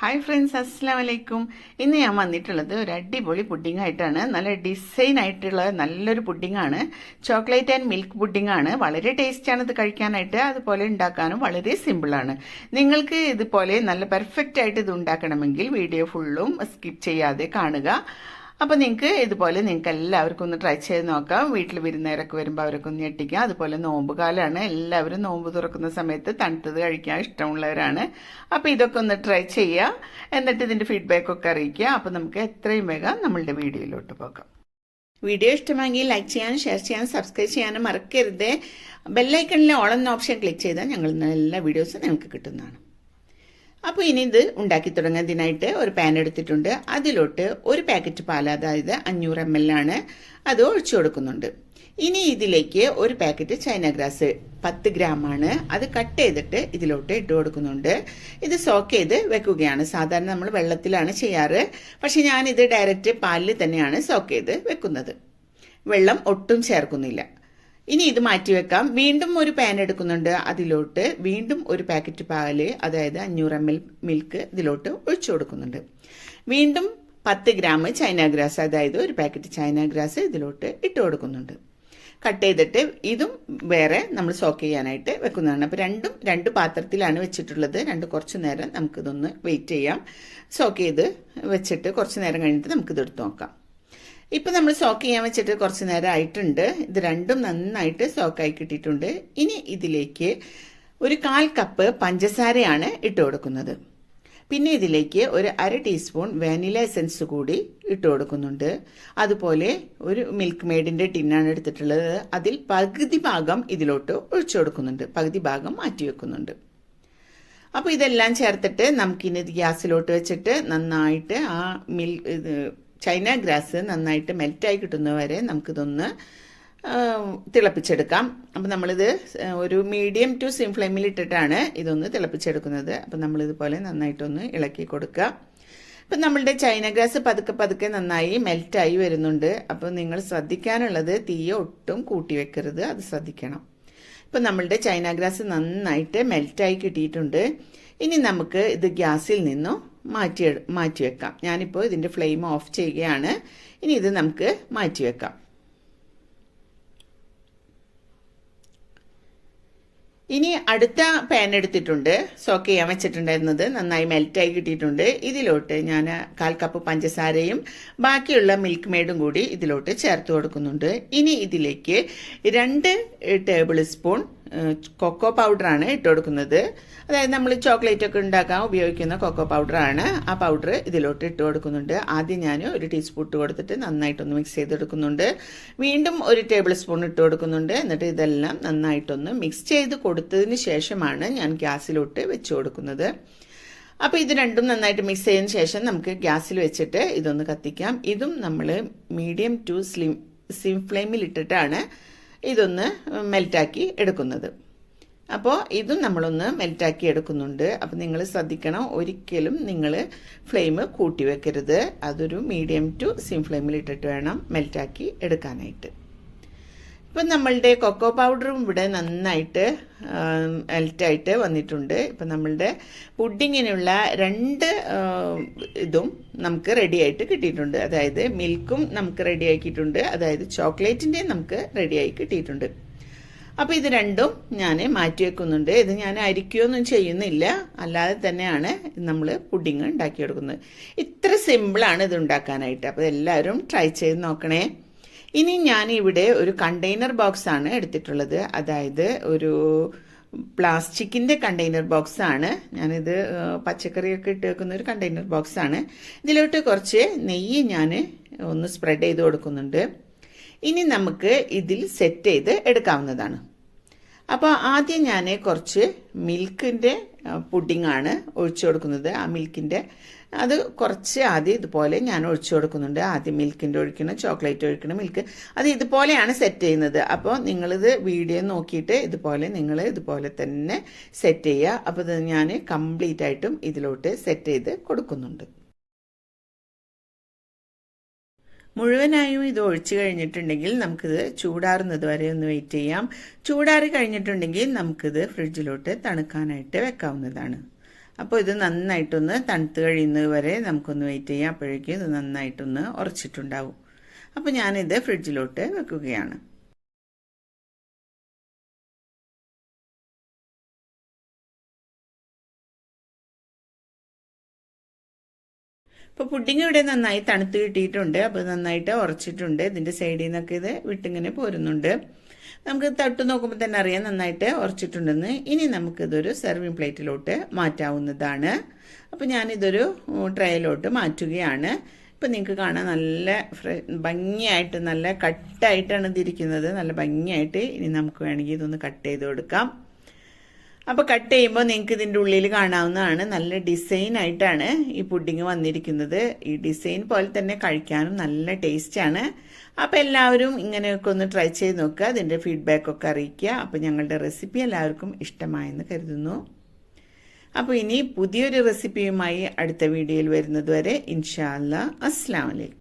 Hi friends അസ്സാം വലൈക്കും ഇന്ന് ഞാൻ വന്നിട്ടുള്ളത് ഒരു അടിപൊളി പുഡിംഗ് ആയിട്ടാണ്. നല്ല ഡിസൈൻ ആയിട്ടുള്ള നല്ലൊരു പുഡിംഗ് ആണ്. ചോക്ലേറ്റ് ആൻഡ് മിൽക്ക് പുഡിംഗ് ആണ്. വളരെ ടേസ്റ്റാണ് ഇത് കഴിക്കാനായിട്ട്. അതുപോലെ ഉണ്ടാക്കാനും വളരെ സിമ്പിളാണ് നിങ്ങൾക്ക് ഇതുപോലെ നല്ല പെർഫെക്റ്റ് ആയിട്ട് ഇത് ഉണ്ടാക്കണമെങ്കിൽ വീഡിയോ ഫുള്ളും സ്കിപ്പ് ചെയ്യാതെ കാണുക. അപ്പോൾ നിങ്ങൾക്ക് ഇതുപോലെ നിങ്ങൾക്ക് എല്ലാവർക്കും ഒന്ന് ട്രൈ ചെയ്ത് നോക്കാം. വീട്ടിൽ വിരുന്നേരൊക്കെ വരുമ്പോൾ അവരൊക്കെ ഒന്ന് ഞെട്ടിക്കാം. അതുപോലെ നോമ്പ് കാലമാണ് എല്ലാവരും നോമ്പ് തുറക്കുന്ന സമയത്ത് തണുത്തത് കഴിക്കാൻ ഇഷ്ടമുള്ളവരാണ്. അപ്പോൾ ഇതൊക്കെ ഒന്ന് ട്രൈ ചെയ്യുക എന്നിട്ട് ഇതിന്റെ ഫീഡ്ബാക്കൊക്കെ അറിയിക്കുക. അപ്പോൾ നമുക്ക് എത്രയും വേഗം നമ്മളുടെ വീഡിയോയിലോട്ട് പോകാം. വീഡിയോ ഇഷ്ടമെങ്കിൽ ലൈക്ക് ചെയ്യാനും ഷെയർ ചെയ്യാനും സബ്സ്ക്രൈബ് ചെയ്യാനും മറക്കരുത്. ബെല്ലൈക്കണിലെ ഓൾ എന്ന ഓപ്ഷൻ ക്ലിക്ക് ചെയ്താൽ ഞങ്ങൾ എല്ലാ വീഡിയോസും നിങ്ങൾക്ക് കിട്ടുന്നതാണ്. അപ്പോൾ ഇനി ഇത് ഉണ്ടാക്കി തുടങ്ങുന്നതിനായിട്ട് ഒരു പാൻ എടുത്തിട്ടുണ്ട്. അതിലോട്ട് ഒരു പാക്കറ്റ് പാൽ അതായത് അഞ്ഞൂറ് എം എൽ ആണ് അത് ഒഴിച്ചു കൊടുക്കുന്നുണ്ട്. ഇനി ഇതിലേക്ക് ഒരു പാക്കറ്റ് ചൈന ഗ്രാസ് പത്ത് ആണ്. അത് കട്ട് ചെയ്തിട്ട് ഇതിലോട്ട് ഇട്ട് കൊടുക്കുന്നുണ്ട്. ഇത് സോക്ക് ചെയ്ത് വെക്കുകയാണ്. സാധാരണ നമ്മൾ വെള്ളത്തിലാണ് ചെയ്യാറ്. പക്ഷെ ഞാനിത് ഡയറക്റ്റ് പാലിൽ തന്നെയാണ് സോക്ക് ചെയ്ത് വെക്കുന്നത്. വെള്ളം ഒട്ടും ചേർക്കുന്നില്ല. ഇനി ഇത് മാറ്റി വെക്കാം. വീണ്ടും ഒരു പാൻ എടുക്കുന്നുണ്ട് അതിലോട്ട്. വീണ്ടും ഒരു പാക്കറ്റ് പാൽ അതായത് അഞ്ഞൂറ് എം എൽ മിൽക്ക് ഇതിലോട്ട് ഒഴിച്ചു കൊടുക്കുന്നുണ്ട്. വീണ്ടും പത്ത് ഗ്രാം ചൈന ഗ്രാസ് അതായത് ഒരു പാക്കറ്റ് ചൈന ഗ്രാസ് ഇതിലോട്ട് ഇട്ട് കൊടുക്കുന്നുണ്ട്. കട്ട് ചെയ്തിട്ട് ഇതും വേറെ നമ്മൾ സോക്ക് ചെയ്യാനായിട്ട് വെക്കുന്നതാണ്. അപ്പോൾ രണ്ടും രണ്ട് പാത്രത്തിലാണ് വെച്ചിട്ടുള്ളത്. രണ്ട് കുറച്ച് നേരം നമുക്കിതൊന്ന് വെയിറ്റ് ചെയ്യാം. സോക്ക് ചെയ്ത് വെച്ചിട്ട് കുറച്ച് നേരം കഴിഞ്ഞിട്ട് നമുക്കിത് എടുത്ത് നോക്കാം. ഇപ്പം നമ്മൾ സോക്ക് ചെയ്യാൻ വെച്ചിട്ട് കുറച്ച് നേരം ആയിട്ടുണ്ട്. ഇത് രണ്ടും നന്നായിട്ട് സോക്കായി കിട്ടിയിട്ടുണ്ട്. ഇനി ഇതിലേക്ക് ഒരു കാൽ കപ്പ് പഞ്ചസാരയാണ് ഇട്ട് കൊടുക്കുന്നത്. പിന്നെ ഇതിലേക്ക് ഒരു അര ടീസ്പൂൺ വാനില എസൻസ് കൂടി ഇട്ട് കൊടുക്കുന്നുണ്ട്. അതുപോലെ ഒരു മിൽക്ക് മെയ്ഡിന്റെ ടിന്നാണ് എടുത്തിട്ടുള്ളത്. അതിൽ പകുതി ഭാഗം ഇതിലോട്ട് ഒഴിച്ചു കൊടുക്കുന്നുണ്ട്. പകുതി ഭാഗം മാറ്റി വെക്കുന്നുണ്ട്. അപ്പോൾ ഇതെല്ലാം ചേർത്തിട്ട് നമുക്കിനി ഗ്യാസിലോട്ട് വെച്ചിട്ട് നന്നായിട്ട് ആ മിൽ ചൈന ഗ്രാസ് നന്നായിട്ട് മെൽറ്റായി കിട്ടുന്നവരെ നമുക്കിതൊന്ന് തിളപ്പിച്ചെടുക്കാം. അപ്പം നമ്മളിത് ഒരു മീഡിയം ടു സിം ഫ്ലെയിമിൽ ഇട്ടിട്ടാണ് ഇതൊന്ന് തിളപ്പിച്ചെടുക്കുന്നത്. അപ്പം നമ്മളിതുപോലെ നന്നായിട്ടൊന്ന് ഇളക്കി കൊടുക്കുക. അപ്പം നമ്മളുടെ ചൈന ഗ്രാസ് പതുക്കെ പതുക്കെ നന്നായി മെൽറ്റായി വരുന്നുണ്ട്. അപ്പോൾ നിങ്ങൾ ശ്രദ്ധിക്കാനുള്ളത് തീയ ഒട്ടും കൂട്ടി വെക്കരുത്. അത് ശ്രദ്ധിക്കണം. ഇപ്പം നമ്മളുടെ ചൈന ഗ്രാസ് നന്നായിട്ട് മെൽറ്റായി കിട്ടിയിട്ടുണ്ട്. ഇനി നമുക്ക് ഇത് ഗ്യാസിൽ നിന്നും മാറ്റി മാറ്റി വെക്കാം ഞാനിപ്പോൾ ഇതിന്റെ ഫ്ലെയിം ഓഫ് ചെയ്യുകയാണ്. ഇനി ഇത് നമുക്ക് മാറ്റി വെക്കാം ഇനി അടുത്ത പാൻ എടുത്തിട്ടുണ്ട്. സോക്ക് ചെയ്യാൻ വെച്ചിട്ടുണ്ടായിരുന്നത് നന്നായി മെൽറ്റായി കിട്ടിയിട്ടുണ്ട്. ഇതിലോട്ട് ഞാൻ കാൽ കപ്പ് പഞ്ചസാരയും ബാക്കിയുള്ള മിൽക്ക് മെയ്ഡും കൂടി ഇതിലോട്ട് ചേർത്ത് കൊടുക്കുന്നുണ്ട്. ഇനി ഇതിലേക്ക് രണ്ട് ടേബിൾ സ്പൂൺ കൊക്കോ പൗഡറാണ് ഇട്ട് കൊടുക്കുന്നത് അതായത് നമ്മൾ ചോക്ലേറ്റ് ഒക്കെ ഉണ്ടാക്കാൻ ഉപയോഗിക്കുന്ന കൊക്കോ പൗഡറാണ്. ആ പൗഡർ ഇതിലോട്ട് ഇട്ട് കൊടുക്കുന്നുണ്ട്. ആദ്യം ഞാൻ ഒരു ടീസ്പൂൺ ഇട്ട് കൊടുത്തിട്ട് നന്നായിട്ടൊന്ന് മിക്സ് ചെയ്തെടുക്കുന്നുണ്ട് വീണ്ടും ഒരു ടേബിൾ സ്പൂൺ ഇട്ട് കൊടുക്കുന്നുണ്ട്. എന്നിട്ട് ഇതെല്ലാം നന്നായിട്ടൊന്ന് മിക്സ് ചെയ്ത് കൊടുത്തതിന് ശേഷമാണ് ഞാൻ ഗ്യാസിലോട്ട് വെച്ച് കൊടുക്കുന്നത്. അപ്പോൾ ഇത് രണ്ടും നന്നായിട്ട് മിക്സ് ചെയ്തതിന് ശേഷം നമുക്ക് ഗ്യാസിൽ വെച്ചിട്ട് ഇതൊന്ന് കത്തിക്കാം. ഇതും നമ്മൾ മീഡിയം ടു സ്ലിം സിം ഫ്ലെയിമിൽ ഇട്ടിട്ടാണ് ഇതൊന്ന് മെൽറ്റാക്കി എടുക്കുന്നത്. അപ്പോൾ ഇതും നമ്മളൊന്ന് മെൽറ്റാക്കി എടുക്കുന്നുണ്ട്. അപ്പോൾ നിങ്ങൾ ശ്രദ്ധിക്കണം ഒരിക്കലും നിങ്ങൾ ഫ്ലെയിം കൂട്ടി വെക്കരുത്. അതൊരു മീഡിയം ടു സിം ഫ്ലെയിമിൽ ഇട്ടിട്ട് വേണം മെൽറ്റാക്കി എടുക്കാനായിട്ട്. ഇപ്പം നമ്മളുടെ കൊക്കോ പൗഡറും ഇവിടെ നന്നായിട്ട് മെൽറ്റായിട്ട് വന്നിട്ടുണ്ട്. ഇപ്പം നമ്മളുടെ പുഡിങ്ങിനുള്ള രണ്ട് ഇതും നമുക്ക് റെഡിയായിട്ട് കിട്ടിയിട്ടുണ്ട്. അതായത് മിൽക്കും നമുക്ക് റെഡി ആക്കിയിട്ടുണ്ട്. അതായത് ചോക്ലേറ്റിന്റെയും നമുക്ക് റെഡിയായി കിട്ടിയിട്ടുണ്ട്. അപ്പോൾ ഇത് രണ്ടും ഞാൻ മാറ്റി വെക്കുന്നുണ്ട്. ഇത് ഞാൻ അരിക്കുകയൊന്നും ചെയ്യുന്നില്ല. അല്ലാതെ തന്നെയാണ് നമ്മൾ പുഡിങ് ഉണ്ടാക്കിയെടുക്കുന്നത് ഇത്ര സിമ്പിളാണ് ഇത് ഉണ്ടാക്കാനായിട്ട്. അപ്പോൾ എല്ലാവരും ട്രൈ ചെയ്ത് നോക്കണേ. ഇനി ഞാൻ ഇവിടെ ഒരു കണ്ടെയ്നർ ബോക്സ് ആണ് എടുത്തിട്ടുള്ളത്. അതായത് ഒരു പ്ലാസ്റ്റിക്കിന്റെ കണ്ടെയ്നർ ബോക്സ് ആണ്. ഞാനിത് പച്ചക്കറിയൊക്കെ ഇട്ട് വെക്കുന്ന ഒരു കണ്ടെയ്നർ ബോക്സ് ആണ്. ഇതിലോട്ട് കുറച്ച് നെയ്യ് ഞാൻ ഒന്ന് സ്പ്രെഡ് ചെയ്ത് കൊടുക്കുന്നുണ്ട്. ഇനി നമുക്ക് ഇതിൽ സെറ്റ് ചെയ്ത് എടുക്കാവുന്നതാണ്. അപ്പോൾ ആദ്യം ഞാൻ കുറച്ച് മിൽക്കിന്റെ ആണ് ഒഴിച്ചു കൊടുക്കുന്നത്. ആ മിൽക്കിന്റെ അത് കുറച്ച് ആദ്യം ഇതുപോലെ ഞാൻ ഒഴിച്ചു കൊടുക്കുന്നുണ്ട്. ആദ്യം മിൽക്കിന്റെ ഒഴിക്കണം ചോക്ലേറ്റ് ഒഴിക്കണം മിൽക്ക്. അത് ഇതുപോലെയാണ് സെറ്റ് ചെയ്യുന്നത്. അപ്പോൾ നിങ്ങളിത് വീഡിയോ നോക്കിയിട്ട് ഇതുപോലെ നിങ്ങൾ ഇതുപോലെ തന്നെ സെറ്റ് ചെയ്യുക. അപ്പോൾ ഇത് ഞാൻ കംപ്ലീറ്റ് ആയിട്ടും ഇതിലോട്ട് സെറ്റ് ചെയ്ത് കൊടുക്കുന്നുണ്ട്. മുഴുവനായും ഇത് ഒഴിച്ചു കഴിഞ്ഞിട്ടുണ്ടെങ്കിൽ നമുക്കിത് ചൂടാറുന്നത് വരെ ഒന്ന് വെയിറ്റ് ചെയ്യാം. ചൂടാറി കഴിഞ്ഞിട്ടുണ്ടെങ്കിൽ നമുക്കിത് ഫ്രിഡ്ജിലോട്ട് തണുക്കാനായിട്ട് വെക്കാവുന്നതാണ്. അപ്പോൾ ഇത് നന്നായിട്ടൊന്ന് തണുത്ത് കഴിയുന്നത് വരെ നമുക്കൊന്ന് വെയിറ്റ് ചെയ്യാം. അപ്പോഴേക്കും ഇത് നന്നായിട്ടൊന്ന് ഉറച്ചിട്ടുണ്ടാവും. അപ്പോൾ ഞാനിത് ഫ്രിഡ്ജിലോട്ട് വെക്കുകയാണ്. ഇപ്പോൾ പുഡിങ് ഇവിടെ നന്നായി തണുത്ത് കിട്ടിയിട്ടുണ്ട്. അപ്പോൾ നന്നായിട്ട് ഉറച്ചിട്ടുണ്ട്. ഇതിന്റെ സൈഡിൽ നിന്നൊക്കെ ഇത് വിട്ടിങ്ങനെ പോരുന്നുണ്ട്. നമുക്ക് തട്ട് നോക്കുമ്പോൾ തന്നെ അറിയാം നന്നായിട്ട് ഉറച്ചിട്ടുണ്ടെന്ന്. ഇനി നമുക്കിതൊരു സെർവിങ് പ്ലേറ്റിലോട്ട് മാറ്റാവുന്നതാണ്. അപ്പോൾ ഞാനിതൊരു ട്രേയിലോട്ട് മാറ്റുകയാണ്. ഇപ്പം നിങ്ങൾക്ക് കാണാൻ നല്ല ഭംഗിയായിട്ട് നല്ല കട്ടായിട്ടാണ് ഇതിരിക്കുന്നത്. നല്ല ഭംഗിയായിട്ട് ഇനി നമുക്ക് വേണമെങ്കിൽ ഇതൊന്ന് കട്ട് ചെയ്ത് കൊടുക്കാം. അപ്പോൾ കട്ട് ചെയ്യുമ്പോൾ നിങ്ങൾക്ക് ഇതിന്റെ ഉള്ളിൽ കാണാവുന്നതാണ്. നല്ല ഡിസൈൻ ആയിട്ടാണ് ഈ പുഡിങ് വന്നിരിക്കുന്നത്. ഈ ഡിസൈൻ പോലെ തന്നെ കഴിക്കാനും നല്ല ടേസ്റ്റാണ് അപ്പോൾ എല്ലാവരും ഇങ്ങനെയൊക്കെ ഒന്ന് ട്രൈ ചെയ്ത് നോക്കുക. അതിന്റെ ഫീഡ്ബാക്കൊക്കെ അറിയിക്കുക. അപ്പോൾ ഞങ്ങളുടെ റെസിപ്പി എല്ലാവർക്കും ഇഷ്ടമായെന്ന് കരുതുന്നു. അപ്പോൾ ഇനി പുതിയൊരു റെസിപ്പിയുമായി അടുത്ത വീഡിയോയിൽ വരുന്നത് വരെ ഇൻഷാല്ല അസ്സാം വലൈക്കും